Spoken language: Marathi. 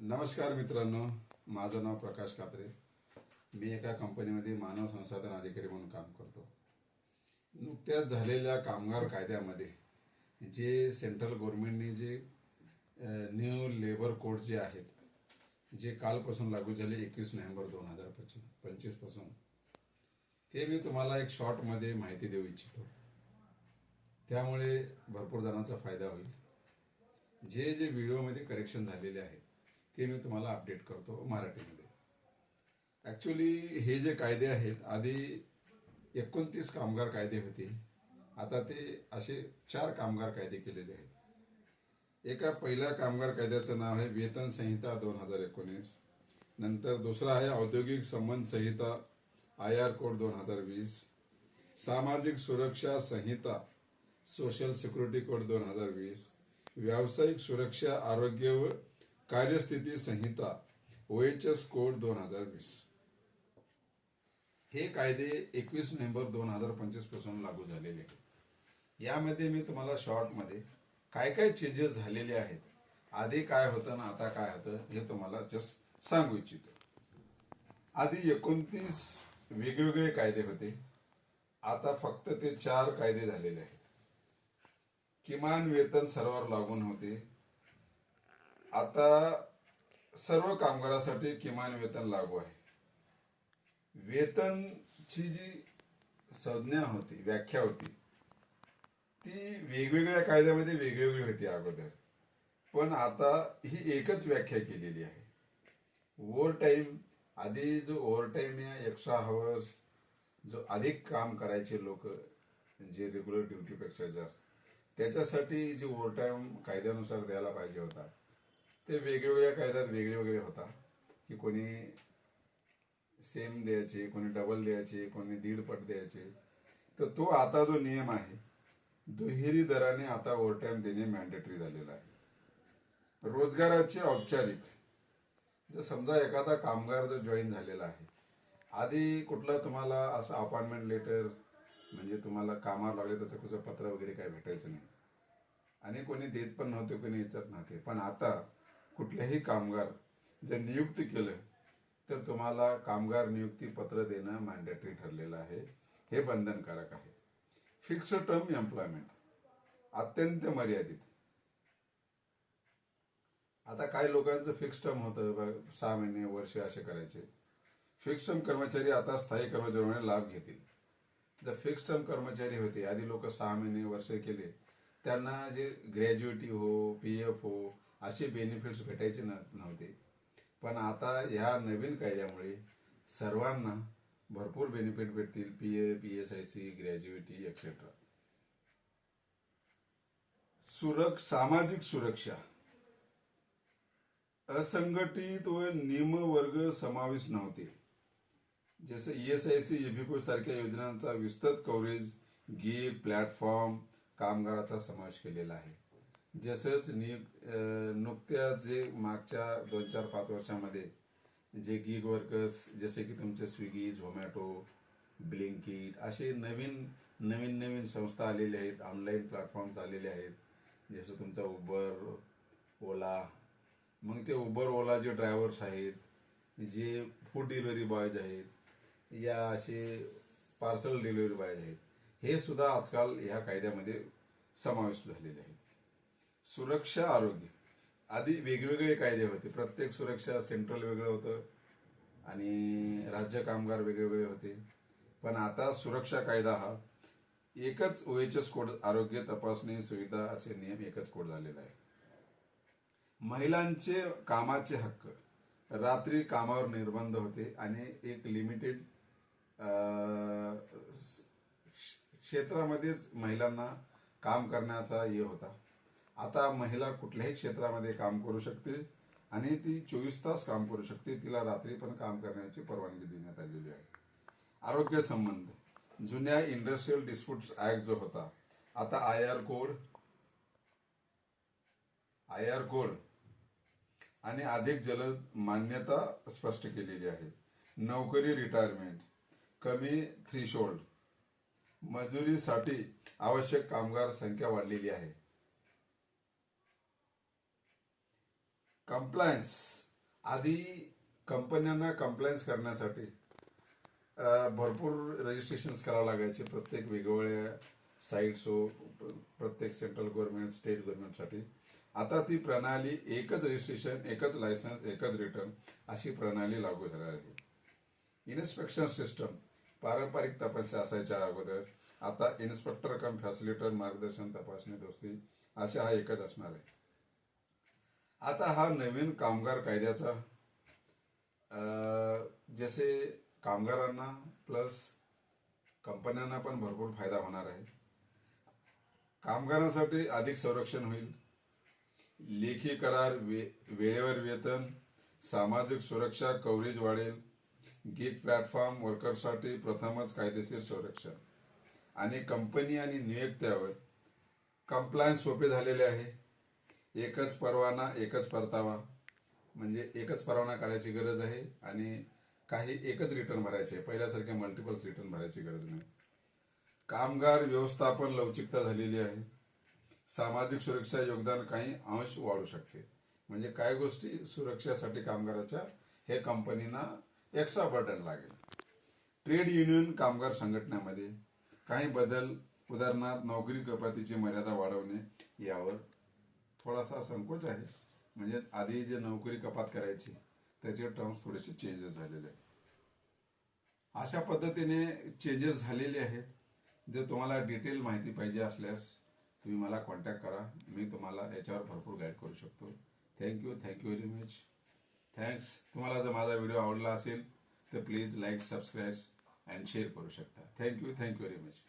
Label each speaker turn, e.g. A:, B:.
A: नमस्कार मित्रांनो माझं नाव प्रकाश कात्रे. मी एका कंपनीमध्ये मानव संसाधन अधिकारी म्हणून काम करतो. नुकत्याच झालेल्या कामगार कायद्यामध्ये जे सेंट्रल गव्हर्नमेंटने जे न्यू लेबर कोड जे आहेत जे कालपासून लागू झाले एकवीस नोव्हेंबर दोन हजार पंचवीस पंचवीसपासून ते मी तुम्हाला एक शॉर्टमध्ये माहिती देऊ इच्छितो. त्यामुळे भरपूर जणांचा फायदा होईल. जे जे व्हिडिओमध्ये करेक्शन झालेले आहेत ते मी तुम्हाला अपडेट करतो मराठीमध्ये. ॲक्च्युली हे जे कायदे आहेत आधी एकोणतीस कामगार कायदे होते. आता ते असे चार कामगार कायदे केलेले आहेत. एका पहिल्या कामगार कायद्याचं नाव आहे वेतन संहिता दोन हजार एकोणीस. नंतर दुसरा आहे औद्योगिक संबंध संहिता आय आर कोड दोन हजार वीस. सामाजिक सुरक्षा संहिता सोशल सिक्युरिटी कोड दोन हजार वीस. व्यावसायिक सुरक्षा आरोग्य व कार्यस्थिती संहिता ओएचएस कोड दोन हजार वीस. हे कायदे एकवीस नोव्हेंबर दोन हजार पंचवीसपासून लागू झालेले आहेत. यामध्ये मी तुम्हाला शॉर्टमध्ये काय काय चेंजेस झालेले आहेत आधी काय होतं ना आता काय होतं हे तुम्हाला जस्ट सांगू इच्छितो. आधी एकोणतीस वेगवेगळे कायदे होते. आता फक्त ते चार कायदे झालेले आहेत. किमान वेतन सर्वांवर लागून होते. आता सर्व कामगारासाठी किमान वेतन लागू आहे. वेतनची जी संज्ञा होती व्याख्या होती ती वेगवेगळ्या कायद्यामध्ये वेगवेगळी होती अगोदर. पण आता ही एकच व्याख्या केलेली आहे. ओव्हर टाईम आधी जो ओव्हर टाईम या एक्स्ट्रा हवर्स जो अधिक काम करायचे लोक जे रेग्युलर ड्युटीपेक्षा जास्त त्याच्यासाठी जे ओव्हर टाईम कायद्यानुसार द्यायला पाहिजे होता. ते वेगवेगळ्या कायद्यात वेगळे वेगळे होता. की कोणी सेम द्यायचे कोणी डबल द्यायचे कोणी दीड पट द्यायचे. तर तो आता जो नियम आहे दुहेरी दराने आता ओव्हरटाईम देणे मॅन्डेटरी झालेला आहे. रोजगाराचे औपचारिक. जर समजा एखादा कामगार जर जॉईन झालेला आहे आधी कुठलं तुम्हाला असं अपॉइंटमेंट लेटर म्हणजे तुम्हाला कामावर लागले त्याचं कुठं पत्र वगैरे काही भेटायचं नाही. आणि कोणी देत पण नव्हते कोणी याच्यात नव्हते. पण आता कुठलेही कामगार जर नियुक्त केलं तर तुम्हाला कामगार नियुक्ती पत्र देणं मॅन्डेटरी ठरलेलं आहे. हे बंधनकारक आहे. फिक्स टर्म एम्प्लॉयमेंट अत्यंत मर्यादित. आता काही लोकांचं फिक्स टर्म होतं सहा महिने वर्ष असे करायचे. फिक्स टर्म कर्मचारी आता स्थायी कर्मचाऱ्यांना लाभ घेतील. जर फिक्स टर्म कर्मचारी होते आधी लोक सहा महिने वर्ष केले त्यांना जे ग्रॅज्युएटी हो पी एफ हो असे बेनिफिट्स भेटायचे न- नव्हते. पण आता ह्या नवीन कायद्यामुळे सर्वांना भरपूर बेनिफिट भेटतील P A P S I C gratuity etcetera सुरक सामाजिक सुरक्षा. असंघटित व निमवर्ग समावेश नव्हते. जसं ई एस आय सी एफिको सारख्या योजनांचा विस्तृत कव्हरेज गिफ्ट प्लॅटफॉर्म कामगाराचा समावेश केलेला आहे. जसंच नि नुकत्याच जे मागच्या दोन चार पाच वर्षामध्ये जे गिग वर्कर्स जसे की तुमचे स्विगी झोमॅटो ब्लिंकिट असे नवीन नवीन नवीन संस्था आलेल्या आहेत ऑनलाईन प्लॅटफॉर्म्स आलेले आहेत. जसं तुमचा उबर ओला मग ते उबर ओला जे ड्रायव्हर्स आहेत जे फूड डिलिव्हरी बॉयज आहेत या असे पार्सल डिलिव्हरी बॉयज आहेत हे सुद्धा आजकाल ह्या कायद्यामध्ये समाविष्ट झालेले आहेत. सुरक्षा आरोग्य आधी वेगवेगळे कायदे होते. प्रत्येक सुरक्षा सेंट्रल वेगळं होतं आणि राज्य कामगार वेगवेगळे होते. पण आता सुरक्षा कायदा हा एकच ओएचएस कोड आरोग्य तपासणी सुविधा असे नियम एकच कोड झालेला आहे. महिलांचे कामाचे हक्क रात्री कामावर निर्बंध होते आणि एक लिमिटेड क्षेत्रामध्येच महिलांना काम करण्याचा हे होता. आता महिला कुठल्याही क्षेत्रामध्ये काम करू शकते आणि ती चोवीस तास काम करू शकते. तिला रात्री पण काम करण्याची परवानगी देण्यात आलेली आहे. आरोग्य संबंध. जुन्या इंडस्ट्रियल डिस्प्युट्स ऍक्ट जो होता आता I R code I R code आणि अधिक जलद मान्यता स्पष्ट केलेली आहे. नोकरी रिटायरमेंट कमी थ्रीशोल्ड मजुरीसाठी आवश्यक कामगार संख्या वाढलेली आहे. कंप्लायन्स आधी कंपन्यांना कंप्लायन्स करण्यासाठी भरपूर रजिस्ट्रेशन्स करावं लागायचे प्रत्येक वेगवेगळ्या साईट्स हो प्रत्येक सेंट्रल गव्हर्नमेंट स्टेट गव्हर्नमेंटसाठी आता ती प्रणाली एकच रजिस्ट्रेशन एकच लायसन्स एकच रिटर्न अशी प्रणाली लागू झाली आहे इन्स्पेक्शन सिस्टम पारंपरिक तपासणी असायच्या अगोदर. आता इन्स्पेक्टर कम फॅसिलिटर मार्गदर्शन तपासणी दोस्ती अशा हा एकच असणार आहे. आता हा नवीन कामगार कायद्याचा जसे कामगारांना प्लस कंपन्यांना पण भरपूर फायदा होणार आहे. कामगारांसाठी अधिक संरक्षण होईल. लेखी करार वे, वेळेवर वेतन सामाजिक सुरक्षा कव्हरेज वाढेल. गिग प्लॅटफॉर्म वर्करसाठी प्रथमच कायदेशीर संरक्षण. आणि कंपनी आणि नियुक्त्यावर कंप्लायन्स सोपे झालेले आहे. एकच परवाना एकच परतावा. म्हणजे एकच परवाना करायची गरज आहे आणि काही एकच रिटर्न भरायचे आहे. पहिल्यासारखे मल्टिपल्स रिटर्न भरायची गरज नाही. कामगार व्यवस्थापन लवचिकता झालेली आहे. सामाजिक सुरक्षा योगदान काही अंश वाढू शकते. म्हणजे काय गोष्टी सुरक्षेसाठी कामगाराच्या हे कंपनीना एक्स्ट्रा बर्डन लागेल. ट्रेड युनियन कामगार संघटनेमध्ये काही बदल उदाहरणार्थ नोकरी कपातीची मर्यादा वाढवणे यावर थोडासा संकोच आहे. म्हणजे आधी जे नोकरी कपात करायची त्याचे टर्म्स थोडेसे चेंजेस झालेले आहेत. अशा पद्धतीने चेंजेस झालेले आहेत. जर तुम्हाला डिटेल माहिती पाहिजे असल्यास तुम्ही मला कॉन्टॅक्ट करा. मी तुम्हाला याच्यावर भरपूर गाईड करू शकतो. Thank you thank you very much thanks तुम्हाला जर माझा व्हिडिओ आवडला असेल तर please like subscribe and share करू शकता. Thank you thank you very much